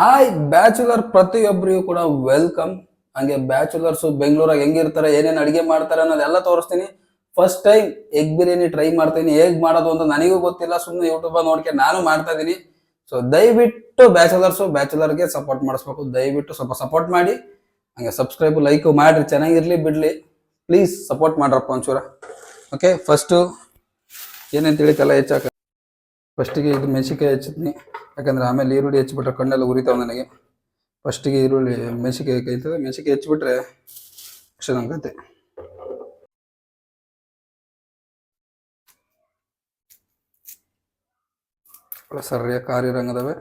Hi bachelor ಪ್ರತಿಯೊಬ್ಬರಿಗೂ ಕೂಡ welcome ಹಂಗೆ ಬ್ಯಾಚುಲರ್ಸ್ ಬೆಂಗಳೂರಾಗ ಹೆಂಗಿರ್ತಾರೆ, ಏನೇನು ಅಡಿಗೆ ಮಾಡ್ತಾರೆ ಅನ್ನೋದೆಲ್ಲ ತೋರಿಸ್ತೀನಿ. First time egg biryani try ಮಾಡ್ತೀನಿ. ಹೇಗ್ ಮಾಡೋದು ಅಂತ ನನಗೂ ಗೊತ್ತಿಲ್ಲ. ಸುಮ್ಮನೆ ಯೂಟ್ಯೂಬ್ ನೋಡ್ಕೊಂಡು ನಾನು ಮಾಡ್ತಾ ಇದೀನಿ. ಸೊ ದಯವಿಟ್ಟು ಬ್ಯಾಚುಲರ್ಸ್ ಬ್ಯಾಚುಲರ್ಗೆ ಸಪೋರ್ಟ್ ಮಾಡಿಸ್ಬೇಕು. ದಯವಿಟ್ಟು ಸ್ವಲ್ಪ ಸಪೋರ್ಟ್ ಮಾಡಿ. ಹಂಗೆ ಸಬ್ಸ್ಕ್ರೈಬ್ ಲೈಕ್ ಮಾಡಿರಿ. ಚೆನ್ನಾಗಿರ್ಲಿ ಬಿಡ್ಲಿ. ಪ್ಲೀಸ್ ಸಪೋರ್ಟ್ ಮಾಡ್ರಪ್ಪ ಒಂಚೂರ. ಓಕೆ ಫಸ್ಟು ಏನೇನು ತಿಳಿತಲ್ಲ ಹೆಚ್ಚಾಕ. ಫಸ್ಟಿಗೆ ಇದು ಮೆಣಸಿನ್ಕಾಯಿ ಹೆಚ್ಚಿದ್ನಿ. ಯಾಕಂದ್ರೆ ಆಮೇಲೆ ಈರುಳ್ಳಿ ಹೆಚ್ಚಿಬಿಟ್ರೆ ಕಣ್ಣೆಲ್ಲ ಉರಿತಾವೆ ನನಗೆ. ಫಸ್ಟಿಗೆ ಈರುಳ್ಳಿ, ಮೆಣಸಿನ್ಕಾಯಿ ಕೈತದೆ ಮೆಣಸಿನ್ಕಾಯಿ ಹೆಚ್ಚಿಬಿಟ್ರೆ ಕತೆ ಸರಿಯಾಗಿ ಖಾರಿ ರಂಗದವೆ.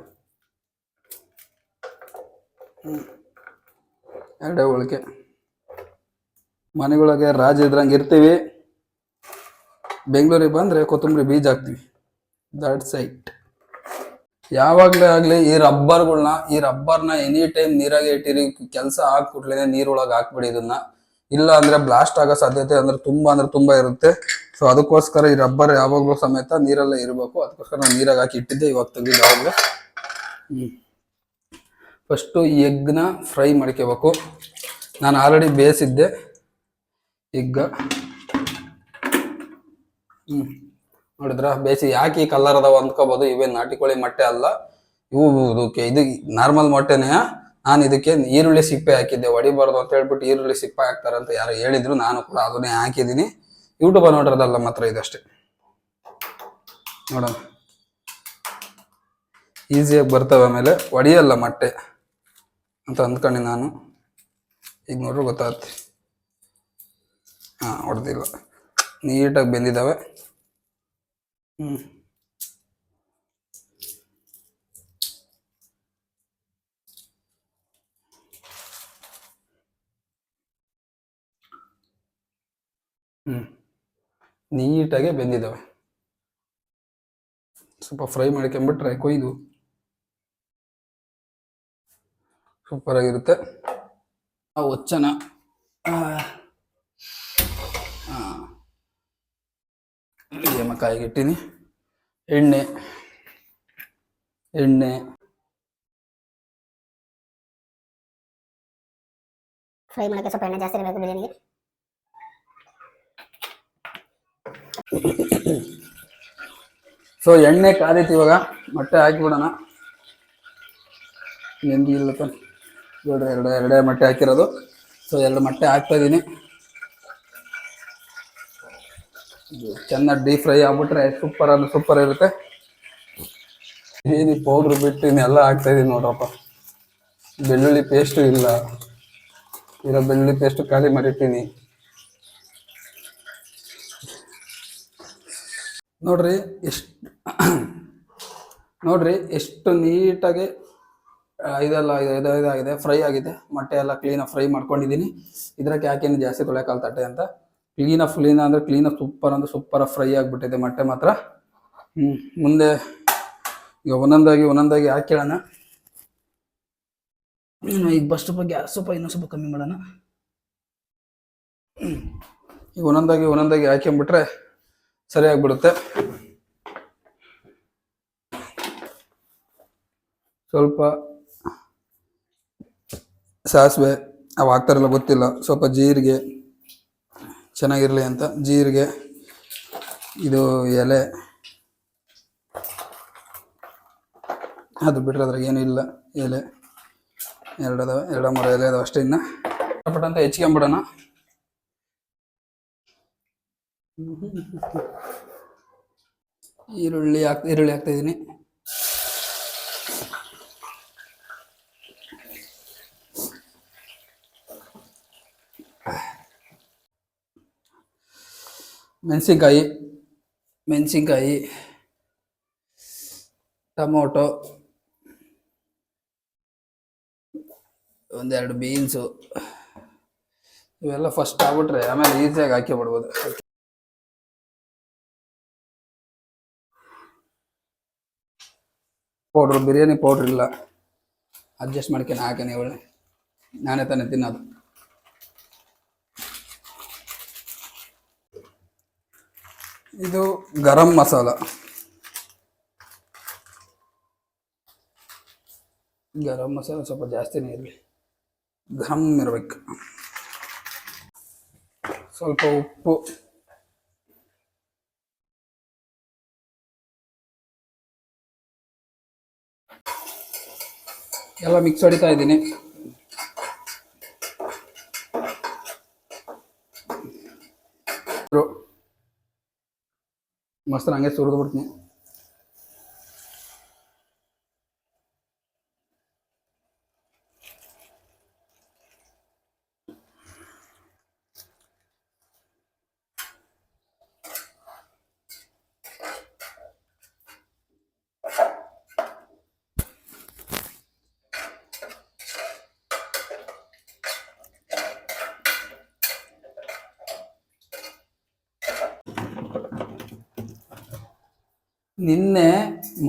ಎರಡೇ ಒಳಗೆ ಮನೆಗೊಳಗೆ ರಾಜ ಇದ್ರಂಗೆ ಇರ್ತೀವಿ. ಬೆಂಗಳೂರಿಗೆ ಬಂದ್ರೆ ಕೊತ್ತಂಬರಿ ಬೀಜ ಹಾಕ್ತಿವಿ. ದಟ್ ಸೈಟ್ ಯಾವಾಗಲೇ ಆಗಲಿ ಈ ರಬ್ಬರ್ಗಳನ್ನ ಈ ರಬ್ಬರ್ನ ಎನಿ ಟೈಮ್ ನೀರಾಗೆ ಇಟ್ಟಿರಿ, ಕೆಲಸ ಹಾಕ್ಬಿಟ್ಲೇನೆ ನೀರೊಳಗೆ ಹಾಕ್ಬಿಡಿ ಇದನ್ನ. ಇಲ್ಲ ಅಂದ್ರೆ ಬ್ಲಾಸ್ಟ್ ಆಗೋ ಸಾಧ್ಯತೆ ಅಂದ್ರೆ ತುಂಬ ಅಂದ್ರೆ ತುಂಬ ಇರುತ್ತೆ. ಸೊ ಅದಕ್ಕೋಸ್ಕರ ಈ ರಬ್ಬರ್ ಯಾವಾಗಲೂ ಸಮೇತ ನೀರಲ್ಲೇ ಇರಬೇಕು. ಅದಕ್ಕೋಸ್ಕರ ನಾನು ನೀರಾಗ ಹಾಕಿ ಇಟ್ಟಿದ್ದೆ, ಇವಾಗ ತೆಗೆದು ಯಾವಾಗಲೂ ಹ್ಮ್. ಫಸ್ಟು ಈ ಎಗ್ನ ಫ್ರೈ ಮಾಡ್ಕೋಬೇಕು ನಾನು ಆಲ್ರೆಡಿ ಬೇಯಿಸಿದ್ದೆ. ಎಗ್ಗ. ಹ್ಮ್. ನೋಡಿದ್ರ? ಬೇಸಿ ಯಾಕೆ ಈ ಕಲರ್ ಅದಾವ ಅಂದ್ಕೋಬಹುದು ಇವೇನು ನಾಟಿ ಕೋಳಿ ಮೊಟ್ಟೆ ಅಲ್ಲ. ಇವು ಇದಕ್ಕೆ ಇದು ನಾರ್ಮಲ್ ಮೊಟ್ಟೆನೇ. ನಾನು ಇದಕ್ಕೆ ಈರುಳ್ಳಿ ಸಿಪ್ಪೆ ಹಾಕಿದ್ದೆ. ಹೊಡಿಬಾರ್ದು ಅಂತ ಹೇಳ್ಬಿಟ್ಟು ಈರುಳ್ಳಿ ಸಿಪ್ಪೆ ಹಾಕ್ತಾರೆ ಅಂತ ಯಾರು ಹೇಳಿದ್ರು. ನಾನು ಕೂಡ ಅದನ್ನೇ ಹಾಕಿದ್ದೀನಿ. ಯೂಟ್ಯೂಬ್ ನೋಡಿರೋದಲ್ಲ ಮಾತ್ರ ಇದಷ್ಟೇ. ನೋಡೋಣ. ಈಸಿಯಾಗಿ ಬರ್ತವೆ ಆಮೇಲೆ. ಒಡಿಯಲ್ಲ ಮೊಟ್ಟೆ ಅಂತ ಅಂದ್ಕೊಂಡೆ ನಾನು. ಈಗ ನೋಡ್ರಿ ಗೊತ್ತಾಗುತ್ತೆ. ಹಾಂ, ಹೊಡೆದಿಲ್ಲ. ನೀಟಾಗಿ ಬೆಂದಿದ್ದಾವೆ ಹ್ಞೂ ಹ್ಞೂ ನೀಟಾಗಿ ಬೆಂದಿದ್ದಾವೆ ಸ್ವಲ್ಪ ಫ್ರೈ ಮಾಡ್ಕೊಂಬಿಟ್ರೆ ಕೊಯ್ದು. ಸೂಪರ್ ಆಗಿರುತ್ತೆ ಆ ಒಚ್ಚನ. ಕಾಯಿಗೆ ಇಟ್ಟೀನಿ. ಎಣ್ಣೆ ಎಣ್ಣೆ. ಫ್ರೈ ಮಾಡಕ್ಕೆ ಸ್ವಲ್ಪ ಎಣ್ಣೆ ಜಾಸ್ತಿ ಇರಬೇಕು ಬಿರಿಯಾನಿಗೆ. ಸೊ ಎಣ್ಣೆ ಕಾದೈತಿ ಇವಾಗ. ಮೊಟ್ಟೆ ಹಾಕಿಬಿಡೋಣ. ನೆಂದಿ ಇಲ್ಲ ತಾನೆ. ನೋಡ್ರಿ ಎರಡು ಎರಡೇ ಮೊಟ್ಟೆ ಹಾಕಿರೋದು. ಸೊ ಎರಡು ಮೊಟ್ಟೆ ಹಾಕ್ತಾ ಇದ್ದೀನಿ ಚೆನ್ನಾಗಿ ಡೀಪ್ ಫ್ರೈ ಆಗ್ಬಿಟ್ರೆ ಸೂಪರ್ ಅಂದ್ರೆ ಸೂಪರ್ ಇರುತ್ತೆ. ಏನಿ ಪೌಡ್ರ್ ಬಿಟ್ಟು ಇನ್ನೆಲ್ಲ ಹಾಕ್ತಾ ಇದೀನಿ ನೋಡ್ರಪ್ಪ. ಬೆಳ್ಳುಳ್ಳಿ ಪೇಸ್ಟು ಇಲ್ಲ. ಇರೋ ಬೆಳ್ಳುಳ್ಳಿ ಪೇಸ್ಟು ಖಾಲಿ ಮಾಡಿರ್ತೀನಿ ನೋಡ್ರಿ ಎಷ್ಟು ನೋಡ್ರಿ ಎಷ್ಟು ನೀಟಾಗಿ ಇದೆಲ್ಲ ಇದು ಇದು ಇದಾಗಿದೆ ಫ್ರೈ ಆಗಿದೆ. ಮೊಟ್ಟೆ ಎಲ್ಲ ಕ್ಲೀನಾಗಿ ಫ್ರೈ ಮಾಡ್ಕೊಂಡಿದ್ದೀನಿ ಇದ್ರಕ್ಕೆ ಯಾಕೇನು ಜಾಸ್ತಿ ತೊಳೆಕಾಲ್ ತಟ್ಟೆ ಅಂತ. ಕ್ಲೀನ್ ಅಂದರೆ ಕ್ಲೀನ ಸೂಪರ್ ಅಂದರೆ ಸೂಪರ್ ಫ್ರೈ ಆಗಿಬಿಟ್ಟಿದೆ ಮೊಟ್ಟೆ ಮಾತ್ರ. ಮುಂದೆ ಈಗ ಒಂದೊಂದಾಗಿ ಒಂದೊಂದಾಗಿ ಹಾಕಿಡೋಣ ಇನ್ನು ಈಗ ಬಸ್ ಸ್ವಲ್ಪ ಗ್ಯಾಸ್ ಸ್ವಲ್ಪ ಇನ್ನೊಂದು ಸ್ವಲ್ಪ ಕಮ್ಮಿ ಮಾಡೋಣ. ಈಗ ಒಂದೊಂದಾಗಿ ಒಂದೊಂದಾಗಿ ಹಾಕೊಂಡ್ಬಿಟ್ರೆ ಸರಿ ಆಗ್ಬಿಡುತ್ತೆ. ಸ್ವಲ್ಪ ಸಾಸಿವೆ ಅವು ಹಾಕ್ತಾರಲ್ಲ ಗೊತ್ತಿಲ್ಲ, ಸ್ವಲ್ಪ ಜೀರಿಗೆ. ಚೆನ್ನಾಗಿರಲಿ ಅಂತ ಜೀರಿಗೆ, ಇದು ಎಲೆ, ಅದು ಬಿಟ್ಟರೆ ಅದ್ರಾಗ ಏನೂ ಇಲ್ಲ, ಎಲೆ. ಎರಡು ಅದಾವೆ, ಎರಡು ಮೂರು ಎಲೆ ಅದಾವೆ ಅಷ್ಟೇ ಇನ್ನು. ಅಂತ ಹೆಚ್ಕೊಂಬಿಡೋಣ. ಈರುಳ್ಳಿ ಹಾಕ್, ಈರುಳ್ಳಿ ಹಾಕ್ತಾ ಮೆಣಸಿನ್ಕಾಯಿ ಮೆಣಸಿನ್ಕಾಯಿ, ಟೊಮೊಟೊ, ಒಂದೆರಡು ಬೀನ್ಸು, ಇವೆಲ್ಲ ಫಸ್ಟ್ ಆಗ್ಬಿಟ್ರೆ ಆಮೇಲೆ ಈಸಿಯಾಗಿ ಹಾಕಿ ಬಿಡ್ಬೋದು. ಪೌಡ್ರ್ ಬಿರಿಯಾನಿ ಪೌಡ್ರ್ ಇಲ್ಲ. ಅಡ್ಜಸ್ಟ್ ಮಾಡ್ಕೊಂಡು ಹಾಕೇನೆ ಒಳ್ಳೆ ನಾನೇ ತಾನೇ ತಿನ್ನೋದು. ಇದು ಗರಂ ಮಸಾಲ. ಗರಂ ಮಸಾಲ ಸ್ವಲ್ಪ ಜಾಸ್ತಿನೇ ಇರಲಿ ಘಮ್ ಇರಬೇಕು. ಸ್ವಲ್ಪ ಉಪ್ಪು. ಎಲ್ಲ ಮಿಕ್ಸ್ ಹೊಡಿತಾ ಇದ್ದೀನಿ. ಮೊಸರು ಹಂಗೆ ಸುರಿದು ಬಿಡ್ತೀನಿ. ನಿನ್ನೆ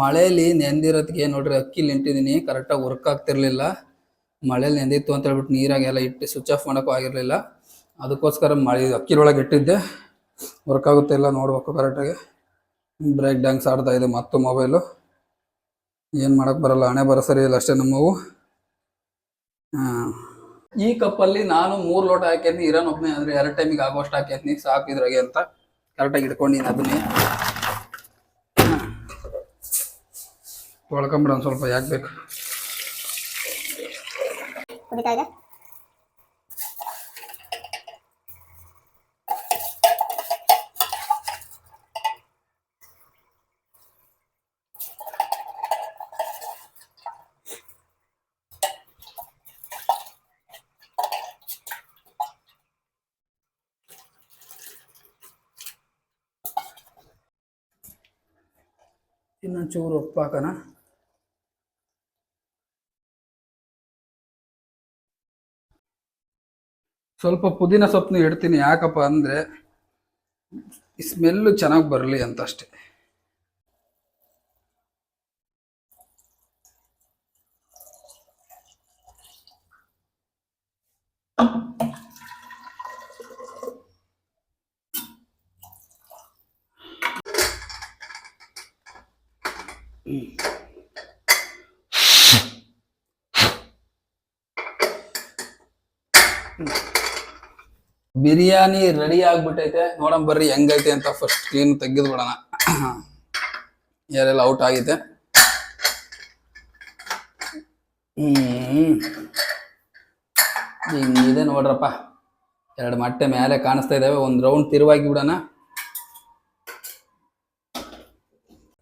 ಮಳೆಯಲ್ಲಿ ನೆಂದಿರೋದಕ್ಕೆ ನೋಡ್ರಿ ಅಕ್ಕಿ ನಿಂಟಿದ್ದೀನಿ ಕರೆಕ್ಟಾಗಿ ವರ್ಕ್ ಆಗ್ತಿರ್ಲಿಲ್ಲ. ಮಳೇಲಿ ನೆಂದಿತ್ತು ಅಂತ ಹೇಳ್ಬಿಟ್ಟು ನೀರಾಗೆಲ್ಲ ಇಟ್ಟು ಸ್ವಿಚ್ ಆಫ್ ಮಾಡೋಕ್ಕೂ ಆಗಿರಲಿಲ್ಲ. ಅದಕ್ಕೋಸ್ಕರ ಮಳೆ ಅಕ್ಕಿರೊಳಗೆ ಇಟ್ಟಿದ್ದೆ. ವರ್ಕ್ ಆಗುತ್ತೆ ಇಲ್ಲ ನೋಡ್ಬೇಕು ಕರೆಕ್ಟಾಗಿ ಬ್ರೇಕ್ ಡ್ಯಾನ್ಸ್ ಆಡ್ತಾ ಇದೆ ಮತ್ತು ಮೊಬೈಲು ಏನು ಮಾಡೋಕ್ಕೆ ಬರಲ್ಲ, ಹಣೆ ಬರೋ ಸರಿ ಇಲ್ಲ ಅಷ್ಟೇ ನಮ್ಮವು. ಈ ಕಪ್ಪಲ್ಲಿ ನಾನು ಮೂರು ಲೋಟ ಹಾಕಿದ್ನಿ ಇರೋನೊಬ್ಬನೇ ಅಂದರೆ ಎರಡು ಟೈಮಿಗೆ ಆಗೋಷ್ಟು ಹಾಕ್ಯತ್ನಿ ಸಾಕಿದ್ರಾಗೆ ಅಂತ. ಕರೆಕ್ಟಾಗಿ ಇಟ್ಕೊಂಡಿನಿ ಅದನ್ನೇ. ತೊಳ್ಕೊಂಬಿಡೋಣ ಸ್ವಲ್ಪ ಯಾಕೆ ಬೇಕು ಕುಡಿತಾ ಇದೆ ಇನ್ನೊಂದು ಚೂರು ಉಪ್ಪು ಹಾಕೋಣ ಸ್ವಲ್ಪ ಪುದೀನ ಸೊಪ್ಪನ್ನು ಇಡ್ತೀನಿ. ಯಾಕಪ್ಪ ಅಂದರೆ ಸ್ಮೆಲ್ಲು ಚೆನ್ನಾಗಿ ಬರಲಿ ಅಂತ ಅಷ್ಟೇ. ಬಿರಿಯಾನಿ ರೆಡಿ ಆಗ್ಬಿಟ್ಟೈತೆ. ನೋಡೋಣ ಬರ್ರಿ ಹೆಂಗೈತೆ ಅಂತ ಫಸ್ಟ್ ಕ್ಲೀನ್ ತೆಗೆದು ಬಿಡೋಣ. ಯಾರೆಲ್ಲ ಔಟ್ ಆಗೈತೆ ಹ್ಮ್. ಇದೆ ನೋಡ್ರಪ್ಪ. ಎರಡು ಮೊಟ್ಟೆ ಮೇಲೆ ಕಾಣಿಸ್ತಾ ಇದಾವೆ. ಒಂದು ರೌಂಡ್ ತಿರುವಾಗಿ ಬಿಡೋಣ.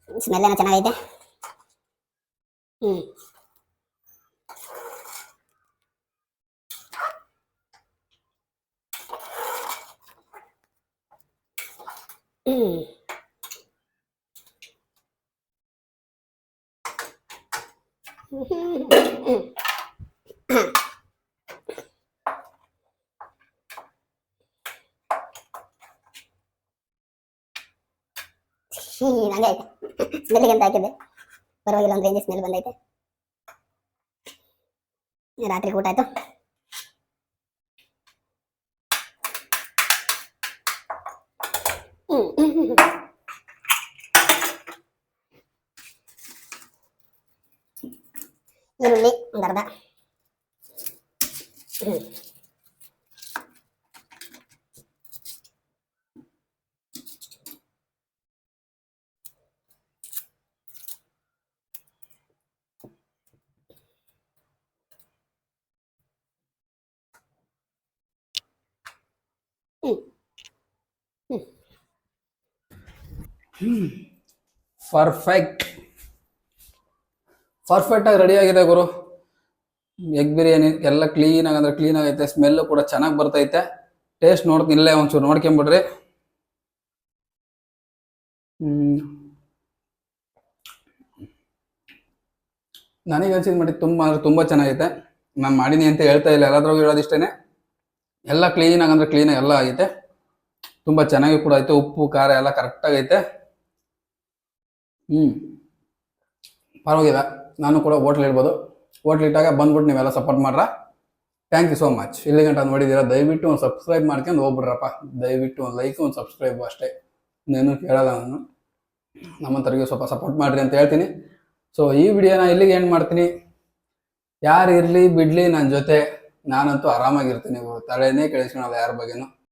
ಸ್ಮೆಲ್ ಏನೋ ಚೆನ್ನಾಗೈತೆ. ಹಂಗೆ ಐತೆ ಸ್ಮೆಲ್ಲಿಗೆ ಅಂತ ಹಾಕಿದ್ದೆ. ಪರವಾಗಿಲ್ಲ ಒಂದು ರೇಂಜ್ ಸ್ಮೆಲ್ ಬಂದೈತೆ. ರಾತ್ರಿ ಊಟ ಆಯ್ತು? ಈರುಳ್ಳಿ ಒಂದು ಅರ್ಧ ಹ್ಮ್. ಪರ್ಫೆಕ್ಟ್ ಪರ್ಫೆಕ್ಟಾಗಿ ರೆಡಿ ಆಗಿದೆ ಗುರು. ಎಗ್ ಬಿರಿಯಾನಿ ಎಲ್ಲ ಕ್ಲೀನಾಗಿ ಅಂದರೆ ಕ್ಲೀನ್ ಆಗೈತೆ ಸ್ಮೆಲ್ಲು ಕೂಡ ಚೆನ್ನಾಗಿ ಬರ್ತೈತೆ. ಟೇಸ್ಟ್ ನೋಡ್ತೀನಿ, ಇಲ್ಲೇ ಒಂಚೂರು ನೋಡ್ಕೊಂಬಿಡ್ರಿ. ನನಗೆ ಅನ್ಸಿದ ಮಟ್ಟಿಗೆ ತುಂಬ ಅಂದರೆ ತುಂಬ ಚೆನ್ನಾಗೈತೆ. ನಾನು ಮಾಡೀನಿ ಅಂತ ಹೇಳ್ತಾ ಇಲ್ಲ ಎಲ್ಲದ್ರಾಗೂ ಹೇಳೋದಿಷ್ಟೇ ಎಲ್ಲ ಕ್ಲೀನಾಗಿ ಅಂದರೆ ಕ್ಲೀನಾಗಿ ಎಲ್ಲ ಆಗೈತೆ. ತುಂಬ ಚೆನ್ನಾಗಿ ಕೂಡ ಐತೆ ಉಪ್ಪು, ಖಾರ ಎಲ್ಲ ಕರೆಕ್ಟಾಗೈತೆ ಹ್ಞೂ ಪರವಾಗಿಲ್ಲ. ನಾನು ಕೂಡ ಹೋಟ್ಲ್ ಇಡ್ಬೋದು ಹೋಟ್ಲ್ ಇಟ್ಟಾಗ ಬಂದ್ಬಿಟ್ಟು ನೀವೆಲ್ಲ ಸಪೋರ್ಟ್ ಮಾಡ್ರ. ಥ್ಯಾಂಕ್ ಯು ಸೋ ಮಚ್ ಇಲ್ಲಿ ಗಂಟ ನೋಡಿದ್ದೀರಾ, ದಯವಿಟ್ಟು ಒಂದು ಸಬ್ಸ್ಕ್ರೈಬ್ ಮಾಡ್ಕೊಂಡು ಹೋಗ್ಬಿಡ್ರಪ್ಪ. ದಯವಿಟ್ಟು ಒಂದು ಲೈಕ್ ಒಂದು ಸಬ್ಸ್ಕ್ರೈಬ್ ಅಷ್ಟೇ. ಇನ್ನೇನು ಕೇಳಲ್ಲ ನಾನು. ನಮ್ಮಂಥವ್ರಿಗೆ ಸ್ವಲ್ಪ ಸಪೋರ್ಟ್ ಮಾಡಿರಿ ಅಂತ ಹೇಳ್ತೀನಿ. ಸೊ ಈ ವಿಡಿಯೋನ ಇಲ್ಲಿಗೆ ಏನು ಮಾಡ್ತೀನಿ. ಯಾರು ಇರಲಿ, ಬಿಡಲಿ ನನ್ನ ಜೊತೆ, ನಾನಂತೂ ಆರಾಮಾಗಿರ್ತೀನಿ ಗುರು. ತಲೆನೇ ಕೆಡಿಸ್ಕೊಳಲ್ಲ ಯಾರ ಬಗ್ಗೆನೂ.